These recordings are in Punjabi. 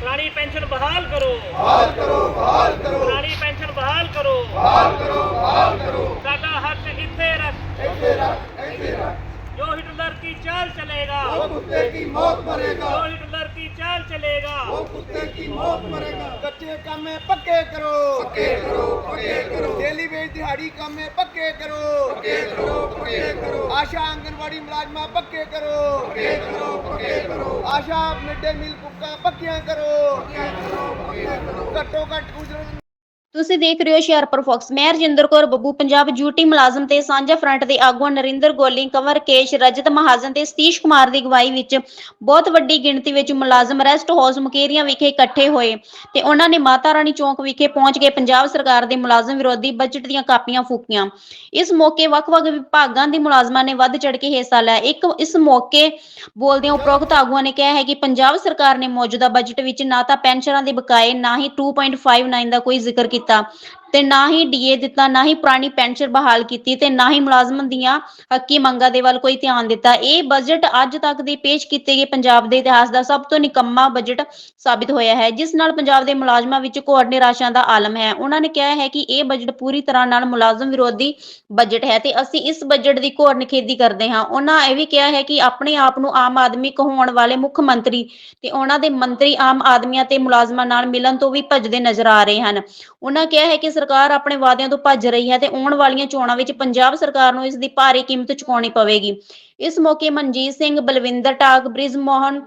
پرانی پینشن بحال کرو۔ بحال کرو پرانی پینشن بحال کروا ہر جو ہٹ درد کی چال چلے گا۔ ਕੰਮੇ ਪੱਕੇ ਕਰੋ। ਪੱਕੇ ਕਰੋ ਪੱਕੇ ਕਰੋ। ਡੇਲੀ ਵੇਜ ਦਿਹਾੜੀ ਕੰਮੇ ਪੱਕੇ ਕਰੋ। ਪੱਕੇ ਕਰੋ ਪੱਕੇ ਕਰੋ। ਆਸ਼ਾ ਆਂਗਨਵਾੜੀ ਮੁਲਾਜ਼ਮਾਂ ਪੱਕੇ ਕਰੋ। ਪੱਕੇ ਕਰੋ ਪੱਕੇ ਕਰੋ। ਆਸ਼ਾ ਮਿਡ ਡੇ ਮੀਲ ਕੁੱਕਾਂ ਪੱਕੀਆਂ ਕਰੋ। ਪੱਕੇ ਕਰੋ ਪੱਕੇ ਕਰੋ। ਘੱਟੋ ਘੱਟ ਉਜਰਤ ਤੁਸੀਂ ਦੇਖ ਰਹੇ ਹੋ ਹੁਸ਼ਿਆਰਪੁਰ ਫੋਕਸ ਮੈਂ ਰਜਿੰਦਰ ਕੌਰ ਬੱਬੂ, ਪੰਜਾਬ ਡਿਊਟੀ ਮੁਲਾਜ਼ਮ ਤੇ ਸਾਂਝਾ ਫਰੰਟ ਦੇ ਆਗੂ ਨਰਿੰਦਰ ਗੋਲੀ, ਕੰਵਰ ਕੇਸ਼, ਰਜਤ ਮਹਾਜਨ ਤੇ ਸਤੀਸ਼ ਕੁਮਾਰ ਦੀ ਅਗਵਾਈ ਵਿੱਚ ਬਹੁਤ ਵੱਡੀ ਗਿਣਤੀ ਵਿੱਚ ਮੁਲਾਜ਼ਮ ਰੈਸਟ ਹਾਊਸ ਮੁਕੇਰੀਆਂ ਵਿਖੇ ਇਕੱਠੇ ਹੋਏ ਤੇ ਉਹਨਾਂ ਨੇ ਮਾਤਾ ਰਾਣੀ ਚੌਂਕ ਵਿਖੇ ਪਹੁੰਚ ਕੇ ਪੰਜਾਬ ਸਰਕਾਰ ਦੇ ਮੁਲਾਜ਼ਮ ਵਿਰੋਧੀ ਬਜਟ ਦੀਆਂ ਕਾਪੀਆਂ ਫੂਕੀਆਂ। ਇਸ ਮੌਕੇ ਵੱਖ-ਵੱਖ ਵਿਭਾਗਾਂ ਦੇ ਮੁਲਾਜ਼ਮਾਂ ਨੇ ਵੱਧ ਚੜ ਕੇ ਹਿੱਸਾ ਲਿਆ। ਇੱਕ ਇਸ ਮੌਕੇ ਬੋਲਦਿਆਂ ਉਪਰੋਕਤ ਆਗੂਆਂ ਨੇ ਕਿਹਾ ਹੈ ਕਿ ਪੰਜਾਬ ਸਰਕਾਰ ਨੇ ਮੌਜੂਦਾ ਬਜਟ ਵਿੱਚ ਨਾ ਤਾਂ ਪੈਨਸ਼ਨਾਂ ਦੇ ਬਕਾਏ, ਨਾ ਹੀ 2.59 ਦਾ ਕੋਈ ਜ਼ਿਕਰ ਕੀਤਾ। ahorita ਤੇ ਨਾ ਹੀ ਡੀਏ ਦਿੱਤਾ, ਨਾ ਹੀ ਪੁਰਾਣੀ ਪੈਨਸ਼ਨ ਬਹਾਲ ਕੀਤੀ ਤੇ ਨਾ ਹੀ ਮੁਲਾਜ਼ਮਾਂ ਦੀਆਂ ਹੱਕੀ ਮੰਗਾਂ ਦੇ ਵੱਲ ਕੋਈ ਧਿਆਨ ਦਿੱਤਾ। ਇਹ ਬਜਟ ਅੱਜ ਤੱਕ ਦੇ ਪੇਸ਼ ਕੀਤੇ ਗਏ ਪੰਜਾਬ ਦੇ ਇਤਿਹਾਸ ਦਾ ਸਭ ਤੋਂ ਨਿਕੰਮਾ ਬਜਟ ਸਾਬਿਤ ਹੋਇਆ ਹੈ, ਜਿਸ ਨਾਲ ਪੰਜਾਬ ਦੇ ਮੁਲਾਜ਼ਮਾਂ ਵਿੱਚ ਘੋਰ ਨਿਰਾਸ਼ਾ ਦਾ ਆਲਮ ਹੈ। ਉਹਨਾਂ ਨੇ ਕਿਹਾ ਹੈ ਕਿ ਇਹ ਬਜਟ ਪੂਰੀ ਤਰ੍ਹਾਂ ਨਾਲ ਮੁਲਾਜ਼ਮ ਵਿਰੋਧੀ ਬਜਟ ਹੈ ਤੇ ਅਸੀਂ ਇਸ ਬਜਟ ਦੀ ਘੋਰ ਨਿਖੇਧੀ ਕਰਦੇ ਹਾਂ। ਉਹਨਾਂ ਇਹ ਵੀ ਕਿਹਾ ਹੈ ਕਿ ਆਪਣੇ ਆਪ ਨੂੰ ਆਮ ਆਦਮੀ ਕਹਾਉਣ ਵਾਲੇ ਮੁੱਖ ਮੰਤਰੀ ਤੇ ਉਹਨਾਂ ਦੇ ਮੰਤਰੀ ਆਮ ਆਦਮੀਆਂ ਤੇ ਮੁਲਾਜ਼ਮਾਂ ਨਾਲ ਮਿਲਣ ਤੋਂ ਵੀ ਭੱਜਦੇ ਨਜ਼ਰ ਆ ਰਹੇ ਹਨ। ਉਹਨਾਂ ਕਿਹਾ ਹੈ ਕਿ ਸਰਕਾਰ ਆਪਣੇ ਵਾਅਦਿਆਂ ਤੋਂ ਭੱਜ ਰਹੀ ਹੈ ਤੇ ਆਉਣ ਵਾਲੀਆਂ ਚੋਣਾਂ ਵਿੱਚ ਪੰਜਾਬ ਸਰਕਾਰ ਨੂੰ ਇਸ ਦੀ ਭਾਰੀ ਕੀਮਤ ਚੁਕਾਉਣੀ ਪਵੇਗੀ। ਇਸ ਮੌਕੇ ਮਨਜੀਤ ਸਿੰਘ, ਬਲਵਿੰਦਰ ਟਾਕ ਬ੍ਰਿਜ ਮੋਹਨ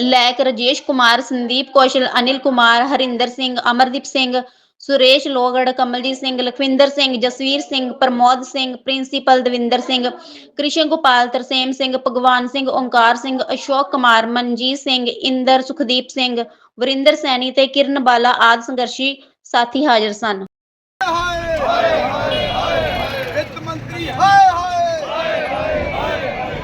ਲੈਕ, ਰਜੇਸ਼ ਕੁਮਾਰ, ਸੰਦੀਪ ਕੌਸ਼ਲ, ਅਨਿਲ ਕੁਮਾਰ, ਹਰਿੰਦਰ ਸਿੰਘ, ਅਮਰਦੀਪ ਸਿੰਘ, ਸੁਰੇਸ਼ ਲੋਗੜ, ਕਮਲਜੀਤ ਸਿੰਘ, ਲਖਵਿੰਦਰ ਸਿੰਘ, ਜਸਵੀਰ ਸਿੰਘ, ਪ੍ਰਮੋਦ ਸਿੰਘ, ਪ੍ਰਿੰਸੀਪਲ ਦਵਿੰਦਰ ਸਿੰਘ, ਕ੍ਰਿਸ਼ਨ ਗੋਪਾਲ, ਤਰਸੇਮ ਸਿੰਘ, ਭਗਵਾਨ ਸਿੰਘ, ਓੰਕਾਰ ਸਿੰਘ, ਅਸ਼ੋਕ ਕੁਮਾਰ, ਮਨਜੀਤ ਸਿੰਘ, ਇੰਦਰ, ਸੁਖਦੀਪ ਸਿੰਘ, ਵਰਿੰਦਰ ਸੈਣੀ ਤੇ ਕਿਰਨ ਬਾਲਾ ਆਦਿ ਸੰਘਰਸ਼ੀ ਸਾਥੀ ਹਾਜ਼ਰ ਸਨ। ਹਾਏ ਹਾਏ ਹਾਏ ਵਿੱਤ ਮੰਤਰੀ, ਹਾਏ ਹਾਏ।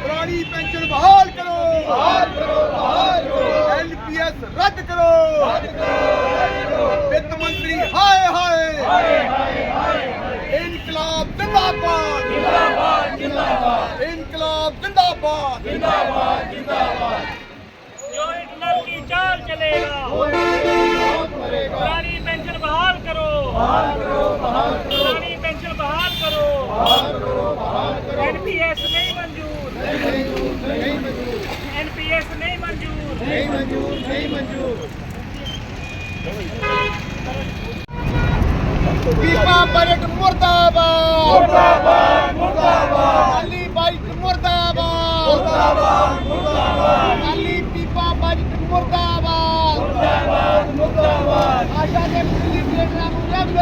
ਪੁਰਾਣੀ ਪੈਨਸ਼ਨ ਬਹਾਲ ਕਰੋ। ਬਹਾਲ ਕਰੋ ਬਹਾਲ ਕਰੋ ਐਨਪੀਐਸ ਰੱਦ ਕਰੋ। ਰੱਦ ਕਰੋ ਵਿੱਤ ਮੰਤਰੀ, ਹਾਏ ਹਾਏ। ਹਾਏ ਇਨਕਲਾਬ ਜ਼ਿੰਦਾਬਾਦ। ਜ਼ਿੰਦਾਬਾਦ ਜ਼ਿੰਦਾਬਾਦ ਇਨਕਲਾਬ ਜ਼ਿੰਦਾਬਾਦ। ਜ਼ਿੰਦਾਬਾਦ ਜ਼ਿੰਦਾਬਾਦ ਜੋ ਇਨਕਲਾਬ ਕੀ ਚਾਲ ਚਲੇਗਾ ਉਹ ਨਹੀਂ ਮਰੇਗਾ کرو۔ پرانی پینشن بحال کرو۔ این پی ایس نہیں منظور۔ این پی ایس نہیں منظور۔ بیمہ پلٹ مرد آباد علی بائک مرد آباد علی پیپا بائک مرد آباد آشا نے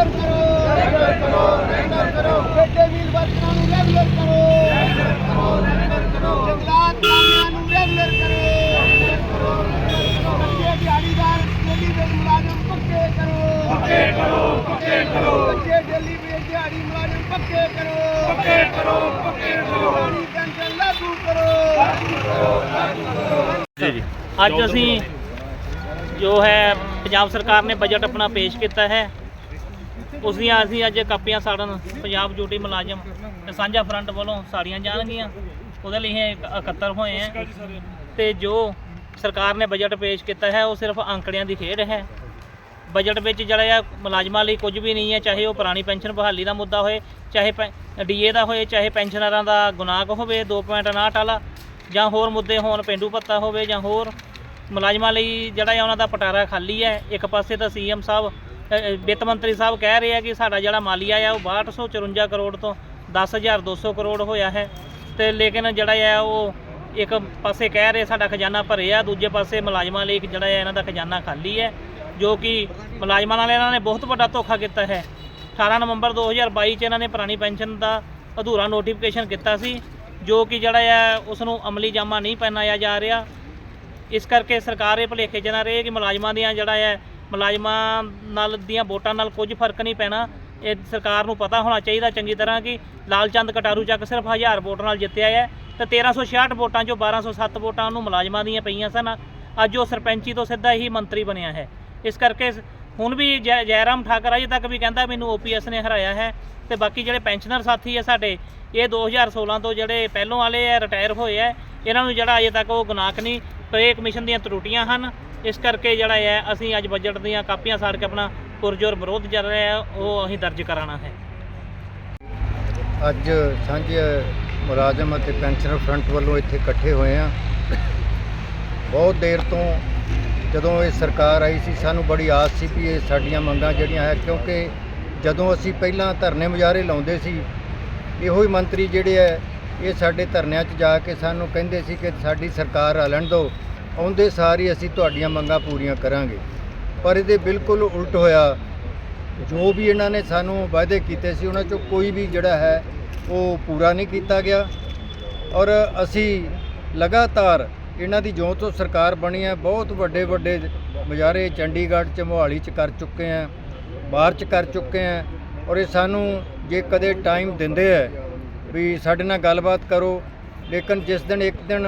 ਰੈਗੂਲਰ ਕਰੋ ਰੈਗੂਲਰ ਕਰੋ ਰੈਗੂਲਰ ਕਰੋ। ਬੇਟੇ ਵੀਰ ਵਰਕਰਾਂ ਨੂੰ ਰੈਗੂਲਰ ਕਰੋ। ਰੈਗੂਲਰ ਕਰੋ ਰੈਗੂਲਰ ਕਰੋ। ਜੰਗਲਾਤ ਕਾਮਿਆਂ ਨੂੰ ਰੈਗੂਲਰ ਕਰੋ। ਰੈਗੂਲਰ ਕਰੋ ਰੈਗੂਲਰ ਕਰੋ। ਬੱਚੇ ਦਿਹਾੜੀਦਾਰ ਡੇਲੀ ਵੇਜ ਮੁਲਾਜ਼ਮ ਪੱਕੇ ਕਰੋ। ਪੱਕੇ ਕਰੋ ਪੱਕੇ ਕਰੋ। ਬੱਚੇ ਡੇਲੀ ਵੇਜ ਦਿਹਾੜੀ ਮੁਲਾਜ਼ਮ ਪੱਕੇ ਕਰੋ। ਪੱਕੇ ਕਰੋ ਪੱਕੇ ਕਰੋ। ਪੁਰਾਣੀ ਪੈਨਸ਼ਨ ਲਾਗੂ ਕਰੋ। ਅੱਜ ਅਸੀਂ ਜੋ ਹੈ ਪੰਜਾਬ ਸਰਕਾਰ ਨੇ ਬਜਟ ਆਪਣਾ ਪੇਸ਼ ਕੀਤਾ ਹੈ। ਉਸ ਦੀਆਂ ਅਸੀਂ ਅੱਜ ਕਾਪੀਆਂ ਸਾੜਨ, ਪੰਜਾਬ ਡਿਊਟੀ ਮੁਲਾਜ਼ਮ ਤੇ ਸਾਂਝਾ ਫਰੰਟ ਵੱਲੋਂ ਸਾੜੀਆਂ ਜਾਣਗੀਆਂ। ਉਹਦੇ ਲਈ ਇਹ ਇਕੱਤਰ ਹੋਏ ਹੈ। ਤੇ ਜੋ ਸਰਕਾਰ ਨੇ ਬਜਟ ਪੇਸ਼ ਕੀਤਾ ਹੈ, ਉਹ ਸਿਰਫ ਅੰਕੜਿਆਂ ਦੀ ਖੇਡ ਹੈ। ਬਜਟ ਵਿੱਚ ਜਿਹੜਾ ਆ, ਮੁਲਾਜ਼ਮਾਂ ਲਈ ਕੁਝ ਵੀ ਨਹੀਂ ਹੈ, ਚਾਹੇ ਉਹ ਪੁਰਾਣੀ ਪੈਨਸ਼ਨ ਬਹਾਲੀ ਦਾ ਮੁੱਦਾ ਹੋਏ, ਚਾਹੇ ਡੀਏ ਦਾ ਹੋਏ, ਚਾਹੇ ਪੈਨਸ਼ਨਰਾਂ ਦਾ ਗੁਨਾਹ ਹੋਵੇ 2.59 ਵਾਲਾ, ਜਾਂ ਹੋਰ ਮੁੱਦੇ ਹੋਣ, ਪਿੰਡੂ ਭੱਤਾ ਹੋਵੇ ਜਾਂ ਹੋਰ, ਮੁਲਾਜ਼ਮਾਂ ਲਈ ਜਿਹੜਾ ਆ, ਉਹਨਾਂ ਦਾ ਪਟਾਰਾ ਖਾਲੀ ਹੈ। ਇੱਕ ਪਾਸੇ ਤਾਂ ਸੀਐਮ ਸਾਹਿਬ ਵਿੱਤ ਮੰਤਰੀ ਸਾਹਿਬ ਕਹਿ ਰਹੇ ਆ ਕਿ ਸਾਡਾ ਜਿਹੜਾ ਮਾਲੀਆ ਆ, ਉਹ 6254 ਕਰੋੜ ਤੋਂ 10200 ਕਰੋੜ ਹੋਇਆ ਹੈ। ਤੇ ਲੇਕਿਨ ਜਿਹੜਾ ਆ, ਉਹ ਇੱਕ ਪਾਸੇ ਕਹਿ ਰਹੇ ਸਾਡਾ ਖਜ਼ਾਨਾ ਭਰੇ ਆ, ਦੂਜੇ ਪਾਸੇ ਮੁਲਾਜ਼ਮਾਂ ਲਈ ਜਿਹੜਾ ਆ, ਇਹਨਾਂ ਦਾ ਖਜ਼ਾਨਾ ਖਾਲੀ ਹੈ, ਜੋ ਕਿ ਮੁਲਾਜ਼ਮਾਂ ਨਾਲ ਇਹਨਾਂ ਨੇ ਬਹੁਤ ਵੱਡਾ ਧੋਖਾ ਕੀਤਾ ਹੈ। 18 ਨਵੰਬਰ 2022 ਚ ਇਹਨਾਂ ਨੇ ਪੁਰਾਣੀ ਪੈਨਸ਼ਨ ਦਾ ਅਧੂਰਾ ਨੋਟੀਫਿਕੇਸ਼ਨ ਕੀਤਾ ਸੀ, ਜੋ ਕਿ ਜਿਹੜਾ ਆ ਉਸ ਨੂੰ ਅਮਲੀ ਜਾਮਾ ਨਹੀਂ ਪਹਿਨਾਇਆ ਜਾ ਰਿਹਾ। ਇਸ ਕਰਕੇ ਸਰਕਾਰ ਇਹ ਭੁਲੇਖੇ 'ਚ ਨਾ ਰਹੇ ਕਿ ਮੁਲਾਜ਼ਮਾਂ ਦੀਆਂ ਜਿਹੜਾ ਹੈ ਮੁਲਾਜ਼ਮਾਂ ਨਾਲ ਦੀਆਂ ਵੋਟਾਂ ਨਾਲ ਕੁਝ ਫ਼ਰਕ ਨਹੀਂ ਪੈਣਾ। ਇਹ ਸਰਕਾਰ ਨੂੰ ਪਤਾ ਹੋਣਾ ਚਾਹੀਦਾ ਚੰਗੀ ਤਰ੍ਹਾਂ ਕਿ ਲਾਲਚੰਦ ਕਟਾਰੂ ਚੱਕ ਸਿਰਫ 1000 ਵੋਟ ਨਾਲ ਜਿੱਤਿਆ ਹੈ ਤੇ 1366 ਵੋਟਾਂ ਚੋਂ 1207 ਵੋਟਾਂ ਉਹਨੂੰ ਮੁਲਾਜ਼ਮਾਂ ਦੀਆਂ ਪਈਆਂ ਸਨ। ਅੱਜ ਉਹ ਸਰਪੰਚੀ ਤੋਂ ਸਿੱਧਾ ਹੀ ਮੰਤਰੀ ਬਣਿਆ ਹੈ। ਇਸ ਕਰਕੇ ਹੁਣ ਵੀ ਜੈ ਜੈਰਾਮ ਠਾਕਰ ਅਜੇ ਤੱਕ ਵੀ ਕਹਿੰਦਾ ਮੈਨੂੰ ਓਪੀਐਸ ਨੇ ਹਰਾਇਆ ਹੈ ਤੇ ਬਾਕੀ ਜਿਹੜੇ ਪੈਨਸ਼ਨਰ ਸਾਥੀ ਆ ਸਾਡੇ, ਇਹ 2016 ਤੋਂ ਜਿਹੜੇ ਪਹਿਲੋਂ ਵਾਲੇ ਆ, ਰਿਟਾਇਰ ਹੋਏ ਆ, ਇਹਨਾਂ ਨੂੰ ਜਿਹੜਾ ਅਜੇ ਤੱਕ ਉਹ ਗੁਨਾਹ ਨਹੀਂ, ਪੇ ਕਮਿਸ਼ਨ ਦੀਆਂ ਤਰੁੱਟੀਆਂ ਹਨ। ਇਸ ਕਰਕੇ ਜਿਹੜਾ ਹੈ, ਅਸੀਂ ਅੱਜ ਬਜਟ ਦੀਆਂ ਕਾਪੀਆਂ ਸਾੜ ਕੇ ਆਪਣਾ ਪੁਰਜੋਰ ਵਿਰੋਧ ਚੱਲ ਰਿਹਾ ਹੈ, ਉਹ ਅਸੀਂ ਦਰਜ ਕਰਾਉਣਾ ਹੈ। ਅੱਜ ਸਾਂਝੇ ਮੁਲਾਜ਼ਮ ਅਤੇ ਪੈਨਸ਼ਨਰ ਫਰੰਟ ਵੱਲੋਂ ਇੱਥੇ ਇਕੱਠੇ ਹੋਏ ਆ ਬਹੁਤ ਦੇਰ ਤੋਂ ਜਦੋਂ ਇਹ ਸਰਕਾਰ ਆਈ ਸੀ, ਸਾਨੂੰ ਬੜੀ ਆਸ ਸੀ ਵੀ ਇਹ ਸਾਡੀਆਂ ਮੰਗਾਂ ਜਿਹੜੀਆਂ ਹੈ, ਕਿਉਂਕਿ ਜਦੋਂ ਅਸੀਂ ਪਹਿਲਾਂ ਧਰਨੇ ਮੁਜ਼ਾਹਰੇ ਲਾਉਂਦੇ ਸੀ, ਇਹੋ ਹੀ ਮੰਤਰੀ ਜਿਹੜੇ ਹੈ, ਇਹ ਸਾਡੇ ਧਰਨਿਆਂ 'ਚ ਜਾ ਕੇ ਸਾਨੂੰ ਕਹਿੰਦੇ ਸੀ ਕਿ ਸਾਡੀ ਸਰਕਾਰ ਹਲਣ ਦਿਓ। ਆਉਂਦੇ ਸਾਰ ਹੀ ਅਸੀਂ ਤੁਹਾਡੀਆਂ ਮੰਗਾਂ ਪੂਰੀਆਂ ਕਰਾਂਗੇ। ਪਰ ਇਹਦੇ ਬਿਲਕੁਲ ਉਲਟ ਹੋਇਆ। ਜੋ ਵੀ ਇਹਨਾਂ ਨੇ ਸਾਨੂੰ ਵਾਅਦੇ ਕੀਤੇ ਸੀ, ਉਹਨਾਂ ਚੋਂ ਕੋਈ ਵੀ ਜਿਹੜਾ ਹੈ, ਉਹ ਪੂਰਾ ਨਹੀਂ ਕੀਤਾ ਗਿਆ। ਔਰ ਅਸੀਂ ਲਗਾਤਾਰ ਇਹਨਾਂ ਦੀ ਜਿਉਂ ਤੋਂ ਸਰਕਾਰ ਬਣੀ ਹੈ। ਬਹੁਤ ਵੱਡੇ ਵੱਡੇ ਮੁਜ਼ਾਹਰੇ ਚੰਡੀਗੜ੍ਹ ਚ, ਮੋਹਾਲੀ ਚ ਕਰ ਚੁੱਕੇ ਆ ਬਾਹਰ ਚ ਕਰ ਚੁੱਕੇ ਆ ਔਰ ਇਹ ਸਾਨੂੰ ਜੇ ਕਦੇ ਟਾਈਮ ਦਿੰਦੇ ਹੈ ਵੀ ਸਾਡੇ ਨਾਲ ਗੱਲਬਾਤ ਕਰੋ, ਲੇਕਿਨ ਜਿਸ ਦਿਨ ਇੱਕ ਦਿਨ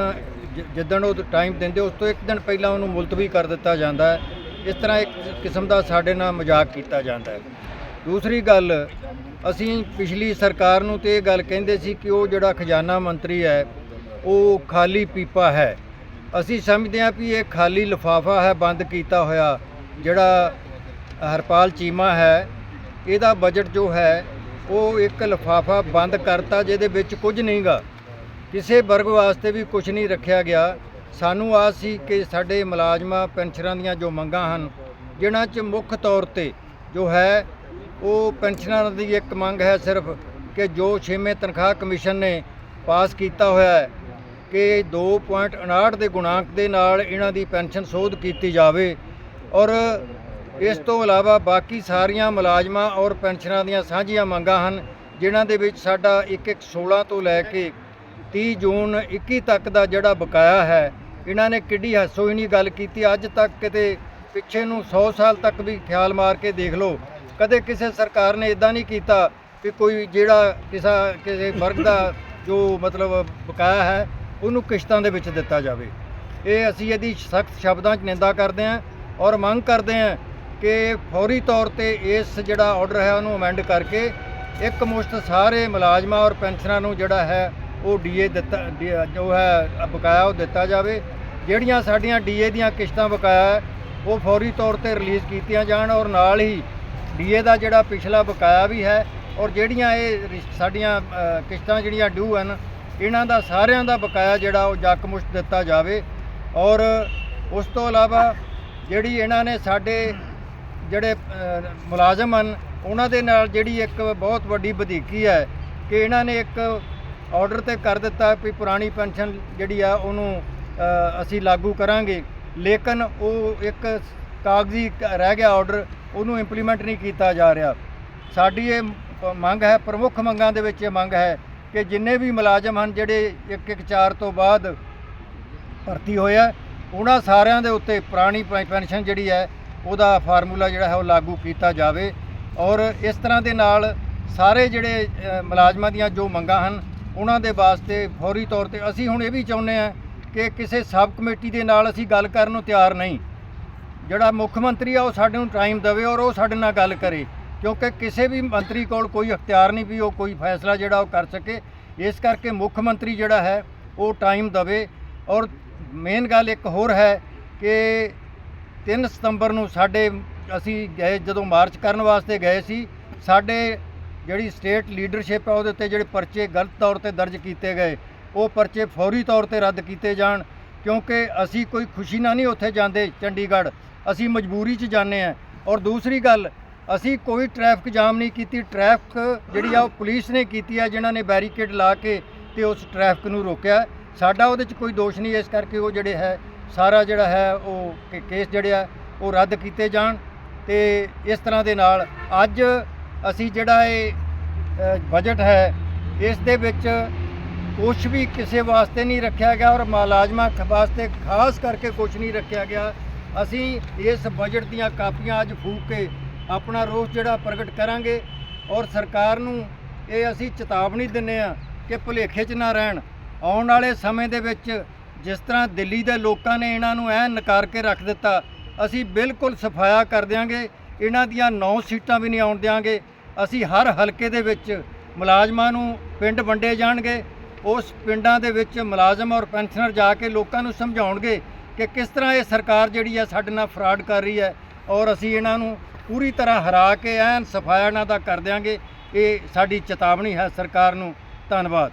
ਜਿੱਦਣ ਉਹ ਟਾਈਮ ਦਿੰਦੇ, ਉਸ ਤੋਂ ਇੱਕ ਦਿਨ ਪਹਿਲਾਂ ਉਹਨੂੰ ਮੁਲਤਵੀ ਕਰ ਦਿੱਤਾ ਜਾਂਦਾ ਹੈ। ਇਸ ਤਰ੍ਹਾਂ ਇੱਕ ਕਿਸਮ ਦਾ ਸਾਡੇ ਨਾਲ ਮਜ਼ਾਕ ਕੀਤਾ ਜਾਂਦਾ ਹੈ। ਦੂਸਰੀ ਗੱਲ, ਅਸੀਂ ਪਿਛਲੀ ਸਰਕਾਰ ਨੂੰ ਤੇ ਇਹ ਗੱਲ ਕਹਿੰਦੇ ਸੀ ਕਿ ਉਹ ਜਿਹੜਾ ਖਜ਼ਾਨਾ ਮੰਤਰੀ ਹੈ, ਉਹ ਖਾਲੀ ਪੀਪਾ ਹੈ। ਅਸੀਂ ਸਮਝਦੇ ਹਾਂ ਵੀ ਇਹ ਖਾਲੀ ਲਿਫਾਫਾ ਹੈ, ਬੰਦ ਕੀਤਾ ਹੋਇਆ, ਜਿਹੜਾ ਹਰਪਾਲ ਚੀਮਾ ਹੈ, ਇਹਦਾ ਬਜਟ ਜੋ ਹੈ, ਉਹ ਇੱਕ ਲਿਫਾਫਾ ਬੰਦ ਕਰਤਾ, ਜਿਹਦੇ ਵਿੱਚ ਕੁਝ ਨਹੀਂਗਾ। ਕਿਸੇ ਵਰਗ ਵਾਸਤੇ ਵੀ ਕੁਝ ਨਹੀਂ ਰੱਖਿਆ ਗਿਆ। ਸਾਨੂੰ ਆਸ ਸੀ ਕਿ ਸਾਡੇ ਮੁਲਾਜ਼ਮਾਂ, ਪੈਨਸ਼ਨਾਂ ਦੀਆਂ ਜੋ ਮੰਗਾਂ ਹਨ, ਜਿਨ੍ਹਾਂ 'ਚ ਮੁੱਖ ਤੌਰ ਤੇ ਜੋ ਹੈ, ਉਹ ਪੈਨਸ਼ਨਰਾਂ ਦੀ ਇੱਕ ਮੰਗ ਹੈ ਸਿਰਫ ਕਿ ਜੋ ਛੇਵੇਂ ਤਨਖਾਹ ਕਮਿਸ਼ਨ ਨੇ ਪਾਸ ਕੀਤਾ ਹੋਇਆ ਹੈ, ਕਿ 2.59 ਦੇ ਗੁਣਾਂਕ ਦੇ ਨਾਲ ਇਹਨਾਂ ਦੀ ਪੈਨਸ਼ਨ ਸੋਧ ਕੀਤੀ ਜਾਵੇ। ਔਰ ਇਸ ਤੋਂ ਇਲਾਵਾ ਬਾਕੀ ਸਾਰੀਆਂ ਮੁਲਾਜ਼ਮਾਂ ਔਰ ਪੈਨਸ਼ਨਰਾਂ ਦੀਆਂ ਸਾਂਝੀਆਂ ਮੰਗਾਂ ਹਨ, ਜਿਨ੍ਹਾਂ ਦੇ ਵਿੱਚ ਸਾਡਾ 1-1-16 ਤੋਂ ਲੈ ਕੇ 30 ਜੂਨ 21 ਤੱਕ ਦਾ ਜਿਹੜਾ ਬਕਾਇਆ ਹੈ, ਇਹਨਾਂ ਨੇ ਕਿੱਡੀ ਹਾਸੋਹੀਣੀ ਗੱਲ ਕੀਤੀ। ਅੱਜ ਤੱਕ ਕਿਤੇ ਪਿੱਛੇ ਨੂੰ 100 ਸਾਲ ਤੱਕ ਵੀ ਖਿਆਲ ਮਾਰ ਕੇ ਦੇਖ ਲਓ। ਕਦੇ ਕਿਸੇ ਸਰਕਾਰ ਨੇ ਇਦਾਂ ਨਹੀਂ ਕੀਤਾ ਕਿ ਕੋਈ ਜਿਹੜਾ ਕਿਸਾ, ਕਿਸੇ ਵਰਗ ਦਾ ਜੋ ਮਤਲਬ ਬਕਾਇਆ ਹੈ, ਉਹਨੂੰ ਕਿਸ਼ਤਾਂ ਦੇ ਵਿੱਚ ਦਿੱਤਾ ਜਾਵੇ। ਇਹ ਅਸੀਂ ਇਹਦੀ ਸਖਤ ਸ਼ਬਦਾਂ 'ਚ ਨਿੰਦਾ ਕਰਦੇ ਹਾਂ ਔਰ ਮੰਗ ਕਰਦੇ ਹਾਂ ਕਿ ਫੌਰੀ ਤੌਰ ਤੇ ਇਸ ਜਿਹੜਾ ਆਰਡਰ ਹੈ, ਉਹਨੂੰ ਅਮੈਂਡ ਕਰਕੇ ਇੱਕ ਮੁਸ਼ਤ ਸਾਰੇ ਮੁਲਾਜ਼ਮਾਂ ਔਰ ਪੈਨਸ਼ਨਰਾਂ ਨੂੰ ਜਿਹੜਾ ਹੈ ਉਹ ਡੀਏ ਦਿੱਤਾ, ਡੀ- ਜੋ ਹੈ ਬਕਾਇਆ ਉਹ ਦਿੱਤਾ ਜਾਵੇ। ਜਿਹੜੀਆਂ ਸਾਡੀਆਂ ਡੀਏ ਦੀਆਂ ਕਿਸ਼ਤਾਂ ਬਕਾਇਆ ਉਹ ਫੌਰੀ ਤੌਰ ਤੇ ਰਿਲੀਜ਼ ਕੀਤੀਆਂ ਜਾਣ ਔਰ ਨਾਲ ਹੀ ਡੀਏ ਦਾ ਜਿਹੜਾ ਪਿਛਲਾ ਬਕਾਇਆ ਵੀ ਹੈ ਔਰ ਜਿਹੜੀਆਂ ਇਹ ਰਿਸ- ਸਾਡੀਆਂ ਕਿਸ਼ਤਾਂ ਜਿਹੜੀਆਂ ਡਿਊ ਹਨ, ਇਹਨਾਂ ਦਾ ਸਾਰਿਆਂ ਦਾ ਬਕਾਇਆ ਜਿਹੜਾ ਉਹ ਜੱਕਮੁਸ਼ਤ ਦਿੱਤਾ ਜਾਵੇ। ਔਰ ਉਸ ਤੋਂ ਇਲਾਵਾ ਜਿਹੜੀ ਇਹਨਾਂ ਨੇ ਸਾਡੇ ਜਿਹੜੇ ਮੁਲਾਜ਼ਮ ਹਨ, ਉਹਨਾਂ ਦੇ ਨਾਲ ਜਿਹੜੀ ਇੱਕ ਬਹੁਤ ਵੱਡੀ ਵਧੀਕੀ ਹੈ ਕਿ ਇਹਨਾਂ ਨੇ ਇੱਕ ਆਰਡਰ ਤੇ ਕਰ ਦਿੱਤਾ ਵੀ ਪੁਰਾਣੀ ਪੈਨਸ਼ਨ ਜਿਹੜੀ ਆ ਉਹਨੂੰ ਅਸੀਂ ਲਾਗੂ ਕਰਾਂਗੇ। ਲੇਕਿਨ ਉਹ ਇੱਕ ਕਾਗਜ਼ੀ ਰਹਿ ਗਿਆ ਆਰਡਰ, ਉਹਨੂੰ ਇੰਪਲੀਮੈਂਟ ਨਹੀਂ ਕੀਤਾ ਜਾ ਰਿਹਾ। ਸਾਡੀ ਇਹ ਮੰਗ ਹੈ, ਪ੍ਰਮੁੱਖ ਮੰਗਾਂ ਦੇ ਵਿੱਚ ਇਹ ਮੰਗ ਹੈ ਕਿ ਜਿੰਨੇ ਵੀ ਮੁਲਾਜ਼ਮ ਹਨ ਜਿਹੜੇ ਇੱਕ ਇੱਕ ਚਾਰ ਤੋਂ ਬਾਅਦ ਭਰਤੀ ਹੋਇਆ ਉਹਨਾਂ ਸਾਰਿਆਂ ਦੇ ਉੱਤੇ ਪੁਰਾਣੀ ਪੈਨਸ਼ਨ ਜਿਹੜੀ ਹੈ, ਉਹਦਾ ਫਾਰਮੂਲਾ ਜਿਹੜਾ ਹੈ ਉਹ ਲਾਗੂ ਕੀਤਾ ਜਾਵੇ। ਔਰ ਇਸ ਤਰ੍ਹਾਂ ਦੇ ਨਾਲ ਸਾਰੇ ਜਿਹੜੇ ਮੁਲਾਜ਼ਮਾਂ ਦੀਆਂ ਜੋ ਮੰਗਾਂ ਹਨ ਉਹਨਾਂ ਦੇ ਵਾਸਤੇ ਫੌਰੀ ਤੌਰ ਤੇ ਅਸੀਂ ਹੁਣ ਇਹ ਵੀ ਚਾਹੁੰਦੇ ਹਾਂ ਕਿ ਕਿਸੇ ਸਬ ਕਮੇਟੀ ਦੇ ਨਾਲ ਅਸੀਂ ਗੱਲ ਕਰਨ ਨੂੰ ਤਿਆਰ ਨਹੀਂ। ਜਿਹੜਾ ਮੁੱਖ ਮੰਤਰੀ ਆ ਉਹ ਸਾਡੇ ਨੂੰ ਟਾਈਮ ਦੇਵੇ ਔਰ ਉਹ ਸਾਡੇ ਨਾਲ ਗੱਲ ਕਰੇ, ਕਿਉਂਕਿ ਕਿਸੇ ਵੀ ਮੰਤਰੀ ਕੋਲ ਕੋਈ ਅਖਤਿਆਰ ਨਹੀਂ ਵੀ ਉਹ ਕੋਈ ਫੈਸਲਾ ਜਿਹੜਾ ਉਹ ਕਰ ਸਕੇ। ਇਸ ਕਰਕੇ ਮੁੱਖ ਮੰਤਰੀ ਜਿਹੜਾ ਹੈ, ਉਹ ਟਾਈਮ ਦੇਵੇ ਔਰ ਮੇਨ ਗੱਲ ਇੱਕ ਹੋਰ ਹੈ ਕਿ 3 ਸਤੰਬਰ ਨੂੰ ਸਾਡੇ, ਅਸੀਂ ਗਏ ਜਦੋਂ ਮਾਰਚ ਕਰਨ ਵਾਸਤੇ ਗਏ ਸੀ, ਸਾਡੇ ਜਿਹੜੀ ਸਟੇਟ ਲੀਡਰਸ਼ਿਪ ਹੈ ਉਹਦੇ ਉੱਤੇ ਜਿਹੜੇ ਪਰਚੇ ਗਲਤ ਤੌਰ ਤੇ ਦਰਜ ਕੀਤੇ ਗਏ, ਉਹ ਪਰਚੇ ਫੌਰੀ ਤੌਰ ਤੇ ਰੱਦ ਕੀਤੇ ਜਾਣ, ਕਿਉਂਕਿ ਅਸੀਂ ਕੋਈ ਖੁਸ਼ੀ ਨਾਲ ਨਹੀਂ ਉੱਥੇ ਜਾਂਦੇ ਚੰਡੀਗੜ੍ਹ, ਅਸੀਂ ਮਜਬੂਰੀ 'ਚ ਜਾਂਦੇ ਹਾਂ। ਔਰ ਦੂਸਰੀ ਗੱਲ, ਅਸੀਂ ਕੋਈ ਟ੍ਰੈਫਿਕ ਜਾਮ ਨਹੀਂ ਕੀਤੀ, ਟ੍ਰੈਫਿਕ ਜਿਹੜੀ ਆ ਉਹ ਪੁਲਿਸ ਨੇ ਕੀਤੀ ਆ, ਜਿਨ੍ਹਾਂ ਨੇ ਬੈਰੀਕੇਡ ਲਾ ਕੇ ਤੇ ਉਸ ਟ੍ਰੈਫਿਕ ਨੂੰ ਰੋਕਿਆ। ਸਾਡਾ ਉਹਦੇ 'ਚ ਕੋਈ ਦੋਸ਼ ਨਹੀਂ, ਇਸ ਕਰਕੇ ਉਹ ਜਿਹੜੇ ਹੈ, ਸਾਰਾ ਜਿਹੜਾ ਹੈ, ਉਹ ਕੇ- ਕੇਸ ਜਿਹੜੇ ਆ, ਉਹ ਰੱਦ ਕੀਤੇ ਜਾਣ। ਤੇ ਇਸ ਤਰ੍ਹਾਂ ਦੇ ਨਾਲ ਅੱਜ ਅਸੀਂ ਜਿਹੜਾ ਇਹ ਬਜਟ ਹੈ, ਇਸ ਦੇ ਵਿੱਚ ਕੁਝ ਵੀ ਕਿਸੇ ਵਾਸਤੇ ਨਹੀਂ ਰੱਖਿਆ ਗਿਆ ਔਰ ਮੁਲਾਜ਼ਮਾਂ ਖ- ਵਾਸਤੇ ਖਾਸ ਕਰਕੇ ਕੁਝ ਨਹੀਂ ਰੱਖਿਆ ਗਿਆ। ਅਸੀਂ ਇਸ ਬਜਟ ਦੀਆਂ ਕਾਪੀਆਂ ਅੱਜ ਫੂਕ ਕੇ ਆਪਣਾ ਰੋਸ ਜਿਹੜਾ ਪ੍ਰਗਟ ਕਰਾਂਗੇ ਔਰ ਸਰਕਾਰ ਨੂੰ ਇਹ ਅਸੀਂ ਚੇਤਾਵਨੀ ਦਿੰਨੇ ਆ ਕਿ ਭੁਲੇਖੇ 'ਚ ਨਾ ਰਹਿਣ। ਆਉਣ ਵਾਲੇ ਸਮੇਂ ਦੇ ਵਿੱਚ ਜਿਸ ਤਰ੍ਹਾਂ ਦਿੱਲੀ ਦੇ ਲੋਕਾਂ ਨੇ ਇਹਨਾਂ ਨੂੰ ਐ ਨਕਾਰ ਕੇ ਰੱਖ ਦਿੱਤਾ, ਅਸੀਂ ਬਿਲਕੁਲ ਸਫਾਇਆ ਕਰ ਦਿਆਂਗੇ। ਇਹਨਾਂ ਦੀਆਂ 9 ਸੀਟਾਂ ਵੀ ਨਹੀਂ ਆਉਣ ਦਿਆਂਗੇ। ਅਸੀਂ ਹਰ ਹਲਕੇ ਦੇ ਵਿੱਚ ਮੁਲਾਜ਼ਮਾਂ ਨੂੰ ਪਿੰਡ ਵੰਡੇ ਜਾਣਗੇ। ਉਸ ਪਿੰਡਾਂ ਦੇ ਵਿੱਚ ਮੁਲਾਜ਼ਮ ਔਰ ਪੈਨਸ਼ਨਰ ਜਾ ਕੇ ਲੋਕਾਂ ਨੂੰ ਸਮਝਾਉਣਗੇ ਕਿ ਕਿਸ ਤਰ੍ਹਾਂ ਇਹ ਸਰਕਾਰ ਜਿਹੜੀ ਹੈ ਸਾਡੇ ਨਾਲ ਫਰਾਡ ਕਰ ਰਹੀ ਹੈ ਔਰ ਅਸੀਂ ਇਹਨਾਂ ਨੂੰ ਪੂਰੀ ਤਰ੍ਹਾਂ ਹਰਾ ਕੇ ਐਨ ਸਫਾਇਆ ਇਹਨਾਂ ਦਾ ਕਰ ਦਿਆਂਗੇ। ਇਹ ਸਾਡੀ ਚੇਤਾਵਨੀ ਹੈ ਸਰਕਾਰ ਨੂੰ। ਧੰਨਵਾਦ।